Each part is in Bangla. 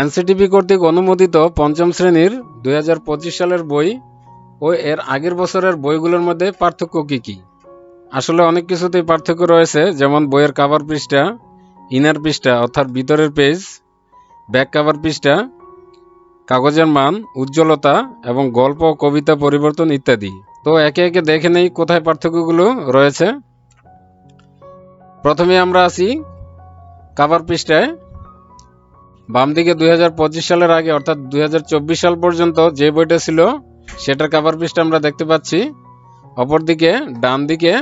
এনসিটিভি কর্তৃক অনুমোদিত পঞ্চম শ্রেণির দু হাজার পঁচিশ সালের বই ও এর আগের বছরের বইগুলোর মধ্যে পার্থক্য কি কি? আসলে অনেক কিছুতেই পার্থক্য রয়েছে, যেমন বইয়ের কাভার পৃষ্ঠা ইনার পৃষ্ঠা, অর্থাৎ ভিতরের পেজ ব্যাক কাভার পৃষ্ঠা, কাগজের মান, উজ্জ্বলতা এবং গল্প, কবিতা পরিবর্তন ইত্যাদি। তো একে একে দেখে নেই কোথায় পার্থক্যগুলো রয়েছে। প্রথমে আমরা আছি কাভার পৃষ্ঠায়। বাম দিকে দুই হাজার পঁচিশ সালের আগে, অর্থাৎ দুই হাজার চব্বিশ সাল পর্যন্ত যে বইটা ছিল, সেটার কাভার পৃষ্ঠা আমরা দেখতে পাচ্ছি। অপরদিকে ডান দিকে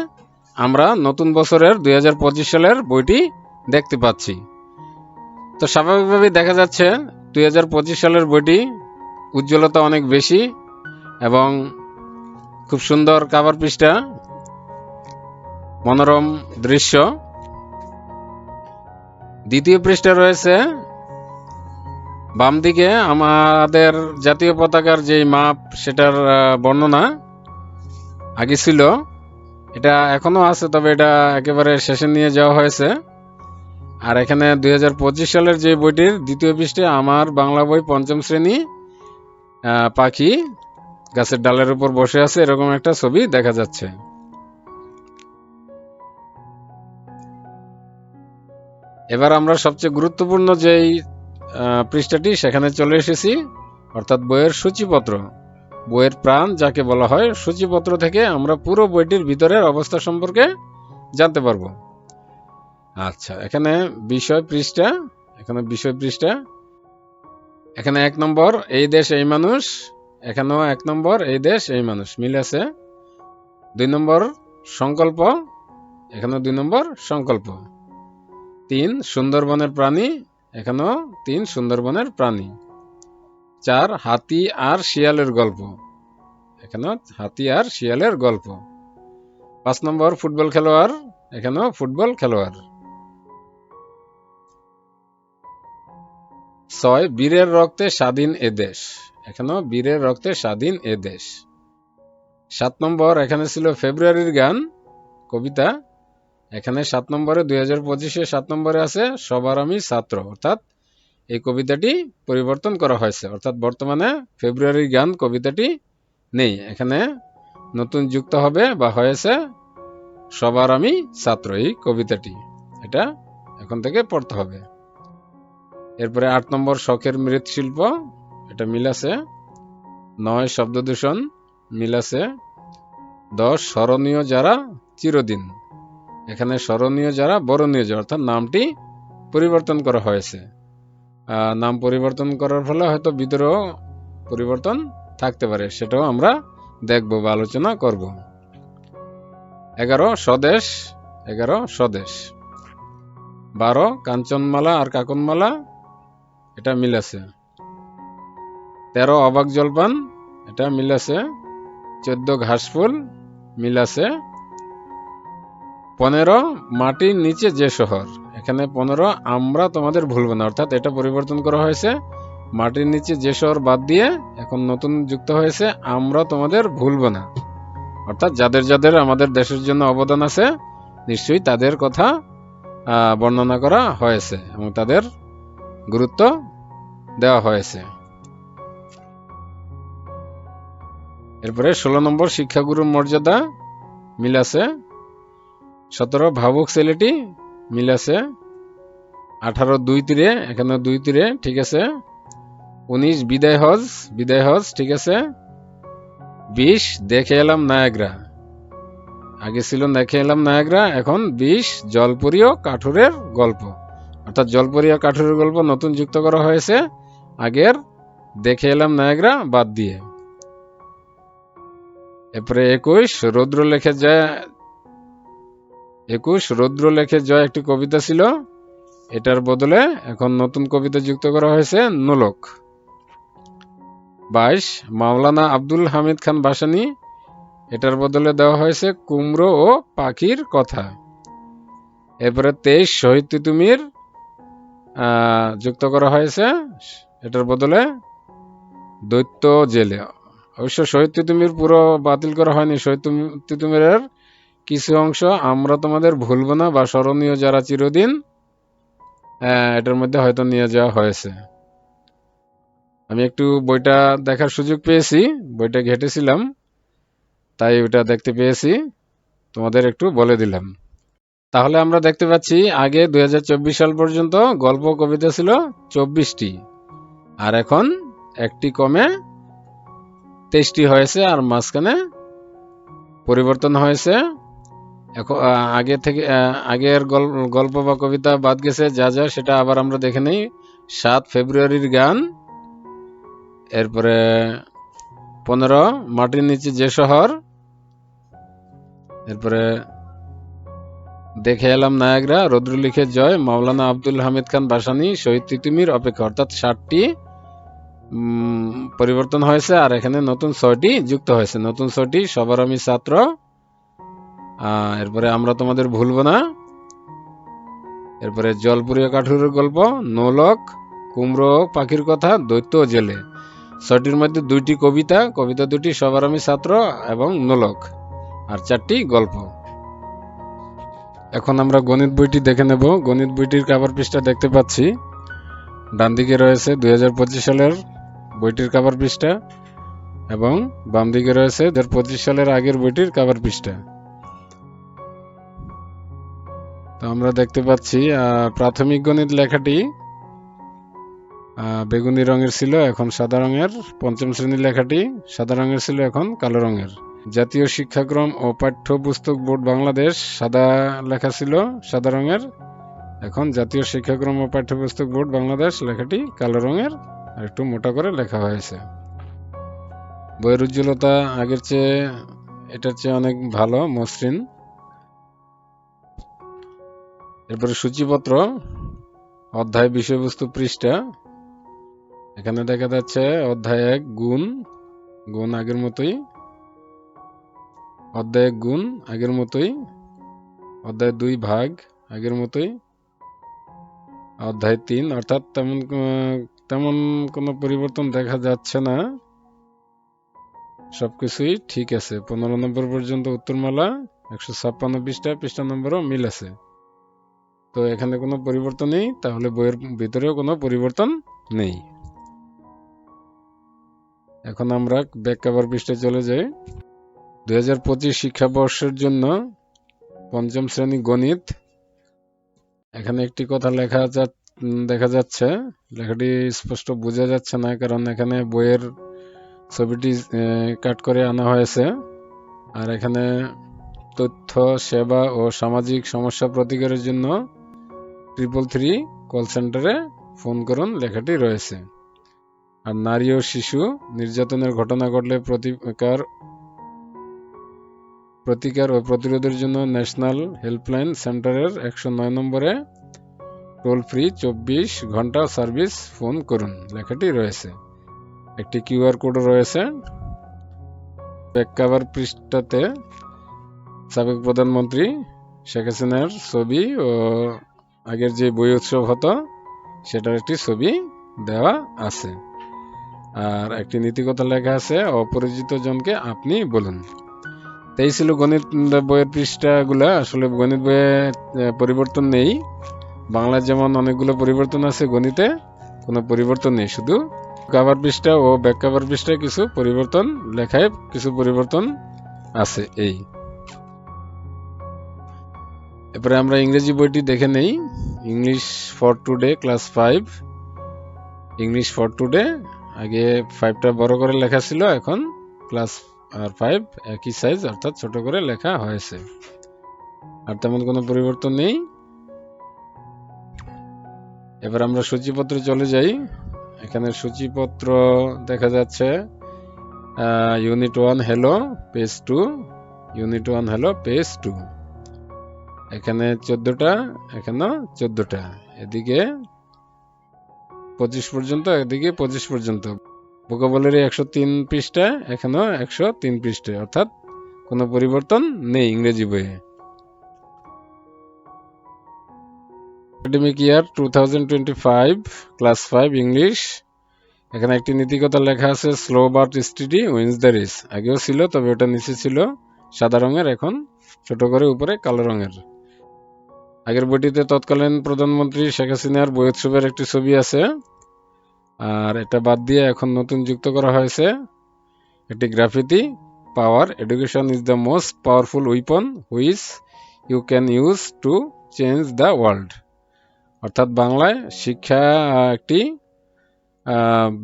আমরা নতুন বছরের দুই হাজার পঁচিশ সালের বইটি দেখতে পাচ্ছি। তো স্বাভাবিকভাবেই দেখা যাচ্ছে, দুই হাজার পঁচিশ সালের বইটি উজ্জ্বলতা অনেক বেশি এবং খুব সুন্দর কাভার পৃষ্ঠা, মনোরম দৃশ্য। দ্বিতীয় পৃষ্ঠা রয়েছে বাম দিকে আমাদের জাতীয় পতাকার যে মাপ, সেটার বর্ণনা আগে ছিল। এটা এখনও আছে, তবে এটা একেবারে শেষে নিয়ে যাওয়া হয়েছে। আর এখানে দুই হাজার পঁচিশ সালের যে বইটির দ্বিতীয় পৃষ্ঠে আমার বাংলা বই পঞ্চম শ্রেণি পাখি গাছের ডালের উপর বসে আছে এরকম একটা ছবি দেখা যাচ্ছে। এবার আমরা সবচেয়ে গুরুত্বপূর্ণ যেই পৃষ্ঠাটি সেখানে চলে এসেছি, অর্থাৎ বইয়ের সূচিপত্র। বইয়ের প্রাণ যাকে বলা হয়, সূচিপত্র থেকে আমরা পুরো বইটির ভিতরের অবস্থা সম্পর্কে জানতে পারব। আচ্ছা এখানে বিষয় পৃষ্ঠা, এখানে বিষয় পৃষ্ঠা। এখানে এক নম্বর, এই দেশ এই মানুষ। এখানেও এক নম্বর, এই দেশ এই মানুষ, মিল আছে। দুই নম্বর, সংকল্প। এখানে দুই নম্বর, সংকল্প। তিন, সুন্দরবনের প্রাণী। এখানেও তিন সুন্দরবনের প্রাণী, চার হাতি আর শিয়ালের গল্প। এখানেও হাতি আর শিয়ালের গল্প। পাঁচ নম্বর ফুটবল খেলোয়াড়, এখানেও ফুটবল খেলোয়াড়। ছয়, বীরের রক্তে স্বাধীন এ দেশ। এখানেও বীরের রক্তে স্বাধীন এ দেশ। সাত নম্বর, এখানে ছিল ফেব্রুয়ারির গান, কবিতা এখানে সাত নম্বরে, দুই হাজার পঁচিশে সাত নম্বরে আছে, সবার আমি ছাত্র। অর্থাৎ এই কবিতাটি পরিবর্তন করা হয়েছে। অর্থাৎ বর্তমানে ফেব্রুয়ারি গান কবিতাটি নেই। এখানে নতুন যুক্ত হবে বা হয়েছে, সবার আমি ছাত্র এই কবিতাটি। এটা এখন থেকে পড়তে হবে। এরপরে আট নম্বর, শখের মৃৎশিল্প। এটা মিল আছে। নয় শব্দ দূষণ মিল আছে। দশ, স্মরণীয় যারা চিরদিন। এখানে স্মরণীয় যারা, বরণীয় যারা, অর্থাৎ নামটি পরিবর্তন করা হয়েছে। নাম পরিবর্তন করার ফলে হয়তো বিদ্রোহ পরিবর্তন থাকতে পারে, সেটাও আমরা দেখব বা আলোচনা করব। এগারো, স্বদেশ এগারো, স্বদেশ। বারো, কাঞ্চনমালা আর কাকনমালা, এটা মিল আছে। তেরো, অবাক জলপান, এটা মিল আছে। চোদ্দ, ঘাসফুল, মিল আছে। পনেরো, মাটির নিচে যে শহর, এখানে পনেরো, আমরা তোমাদের ভুলবো না। অর্থাৎ এটা পরিবর্তন করা হয়েছে। মাটির নিচে যে শহর বাদ দিয়ে এখন নতুন যুক্ত হয়েছে, আমরা তোমাদের ভুলবো না। অর্থাৎ যাদের যাদের আমাদের দেশের জন্য অবদান আছে, নিশ্চয়ই তাদের কথা বর্ণনা করা হয়েছে এবং তাদের গুরুত্ব দেওয়া হয়েছে। এরপরে ষোলো নম্বর শিক্ষাগুরুর মর্যাদা মিল আছে। সতেরো, ভাবুক ছেলেটি, মিল আছে। আঠারো, দুই তীরে, এখানে দুই তীরে, ঠিক আছে। উনিশ, বিদায় হজ বিদায় হজ, ঠিক আছে। বিশ, দেখে এলাম নায়াগ্রা। আগে ছিল দেখে এলাম নায়াগ্রা, এখন বিশ, জলপরি ও কাঠুরের গল্প। অর্থাৎ জলপরি ও কাঠুরের গল্প নতুন যুক্ত করা হয়েছে। আগের, দেখে এলাম নায়াগ্রা, বাদ দিয়ে। এরপরে একুশ, রৌদ্র লেখে যায় একুশ রৌদ্র লেখে জয় একটি কবিতা ছিল। এটার বদলে এখন নতুন কবিতা যুক্ত করা হয়েছে নোলক। বাইশ, মাওলানা আব্দুল হামিদ খান ভাসানী। এটার বদলে দেওয়া হয়েছে কুমড়ো ও পাখির কথা। এরপরে তেইশ, শহীদ তিতুমির যুক্ত করা হয়েছে। এটার বদলে দৈত্য জেলে। অবশ্য শহীদ তিতুমির পুরো বাতিল করা হয়নি। শহীদ তিতু- তিতুমিরের কিছু অংশ আমরা তোমাদের ভুলবো না বা স্মরণীয় যারা চিরদিন আহ, এটার মধ্যে হয়তো নিয়ে যাওয়া হয়েছে। আমি একটু বইটা দেখার সুযোগ পেয়েছি বইটা ঘেটেছিলাম তাই ওটা দেখতে পেয়েছি তোমাদের একটু বলে দিলাম। তাহলে আমরা দেখতে পাচ্ছি আগে দুই হাজার চব্বিশ সাল পর্যন্ত গল্প কবিতা ছিল চব্বিশটি আর এখন একটি কমে তেইশটি হয়েছে আর মাঝখানে পরিবর্তন হয়েছে। এখন আগে থেকে আগের গল- গল্প বা কবিতা বাদ গেছে, যা যা, সেটা আবার আমরা দেখে নেই। সাত ফেব্রুয়ারির গান, এরপরে পনেরো, মাটির নিচে যে শহর, এরপরে দেখে এলাম নায়করা রদ্রুলিখে জয়, মাওলানা আব্দুল হামিদ খান বাসানি, শহীদ তিতুমির অপেক্ষা, অর্থাৎ ষাটটি পরিবর্তন হয়েছে, আর এখানে নতুন ছয়টি যুক্ত হয়েছে। নতুন ছয়টি, সবার আমি ছাত্র এরপরে আমরা তোমাদের ভুলবো না। এরপরে জলপুরিয়া কাঠুরের গল্প, নোলক, কুমড়ো, পাখির কথা, দৈত্য জেলে। ছয়টির মধ্যে দুইটি কবিতা কবিতা দুটি সবার আমি ছাত্র এবং নোলক, আর চারটি গল্প। এখন আমরা গণিত বইটি দেখে নেব। গণিত বইটির কাভার পৃষ্ঠা দেখতে পাচ্ছি। ডান দিকে রয়েছে দুই হাজার পঁচিশ সালের বইটির কাভার পৃষ্ঠা এবং বাম দিকে রয়েছে দু হাজার পঁচিশ সালের আগের বইটির কাভার পৃষ্ঠা। তো আমরা দেখতে পাচ্ছি প্রাথমিক গণিত লেখাটি বেগুনি রঙের ছিল এখন সাদা রঙের, পঞ্চম শ্রেণির লেখাটি সাদা রঙের ছিল এখন কালো রঙের। জাতীয় শিক্ষাক্রম ও পাঠ্যপুস্তক বোর্ড বাংলাদেশ সাদা লেখা ছিল সাদা রঙের, এখন জাতীয় শিক্ষাক্রম ও পাঠ্যপুস্তক বোর্ড বাংলাদেশ লেখাটি কালো রঙের, আর একটু মোটা করে লেখা হয়েছে। বইয়ের উজ্জ্বলতা আগের চেয়ে, এটার চেয়ে অনেক ভালো, মসৃণ। এরপরে সূচিপত্র, অধ্যায় বিষয়বস্তু পৃষ্ঠা। এখানে দেখা যাচ্ছে অধ্যায় এক, গুণ। গুণ আগের মতোই। অধ্যায় এক, গুণ আগের মতোই। অধ্যায় দুই, ভাগ আগের মতোই। অধ্যায় তিন, অর্থাৎ তেমন তেমন কোনো পরিবর্তন দেখা যাচ্ছে না। সবকিছুই ঠিক আছে। পনেরো নম্বর পর্যন্ত উত্তরমালা, একশো ছাপ্পান্ন পৃষ্ঠা পৃষ্ঠা নম্বরও মিল আছে। তো এখানে কোনো পরিবর্তন নেই, তাহলে বইয়ের ভিতরেও কোনো পরিবর্তন নেই। এখন আমরা ব্যাক কভার পৃষ্ঠায় চলে যাই। দুই হাজার পঁচিশ শিক্ষাবর্ষের জন্য পঞ্চম শ্রেণি গণিত। এখানে একটি কথা লেখা যা- দেখা যাচ্ছে। লেখাটি স্পষ্ট বোঝা যাচ্ছে না, কারণ এখানে বইয়ের ছবিটি কাট করে আনা হয়েছে। আর এখানে তথ্য, সেবা ও সামাজিক সমস্যা প্রতিকারের জন্য ট্রিপল থ্রি কল সেন্টারে ফোন করুন, লেখাটি রয়েছে। আর নারী ও শিশু নির্যাতনের ঘটনা ঘটলে প্রতিকার প্রতিকার ও প্রতিরোধের জন্য ন্যাশনাল হেল্পলাইন সেন্টারের একশো নয় নম্বরে টোল ফ্রি চব্বিশ ঘণ্টা সার্ভিস ফোন করুন, লেখাটি রয়েছে। একটি কিউআর কোড রয়েছে। ব্যাক কাভার পৃষ্ঠাতে সাবেক প্রধানমন্ত্রী শেখ হাসিনার ছবি ও আগের যে বই উৎসব হতো, সেটার একটি ছবি দেওয়া আছে। আর একটি নীতিকথা লেখা আছে, অপরিচিত জনকে আপনি বলুন। তো এই ছিল গণিত বইয়ের পৃষ্ঠাগুলা। আসলে গণিত বইয়ে পরিবর্তন নেই। বাংলা যেমন অনেকগুলো পরিবর্তন আছে গণিতে, কোনো পরিবর্তন নেই। শুধু কাভার পৃষ্ঠা ও ব্যাক কাভার পৃষ্ঠায় কিছু পরিবর্তন, লেখায় কিছু পরিবর্তন আছে এই। এরপরে আমরা ইংরেজি বইটি দেখে নেই। English for today class five English for today আগে ফাইভটা বড় করে লেখা ছিল, এখন ক্লাস আর ফাইভ একই সাইজ অর্থাৎ ছোট করে লেখা হয়েছে। আর তেমন কোনো পরিবর্তন নেই। এবার আমরা সূচিপত্রে চলে যাই। এখানে সূচিপত্র দেখা যাচ্ছে unit one hello page two unit one hello page two এখানে চোদ্দটা, এখানেও চোদ্দটা। এদিকে পঁচিশ পর্যন্ত, এদিকে পঁচিশ পর্যন্ত। ভোকাবুলারি একশো তিন পৃষ্ঠা, এখানেও একশো তিন পৃষ্ঠা। অর্থাৎ কোনো পরিবর্তন নেই ইংরেজি বইয়ে। Academic year two thousand twenty five class five English এখানে একটি নীতিকতা লেখা আছে slow but steady wins the race আগেও ছিল, তবে ওটা নিচে ছিল। সাদা রঙের, এখন ছোট করে উপরে কালো রঙের। আগের বইটিতে তৎকালীন প্রধানমন্ত্রী শেখ হাসিনার বই উৎসবের একটি ছবি আছে। আর এটা বাদ দিয়ে এখন নতুন যুক্ত করা হয়েছে এটি graffiti power education is the most powerful weapon which you can use to change the world অর্থাৎ বাংলায় শিক্ষা একটি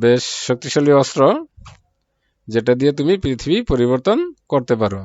বেশ শক্তিশালী অস্ত্র, যেটা দিয়ে তুমি পৃথিবী পরিবর্তন করতে পারো।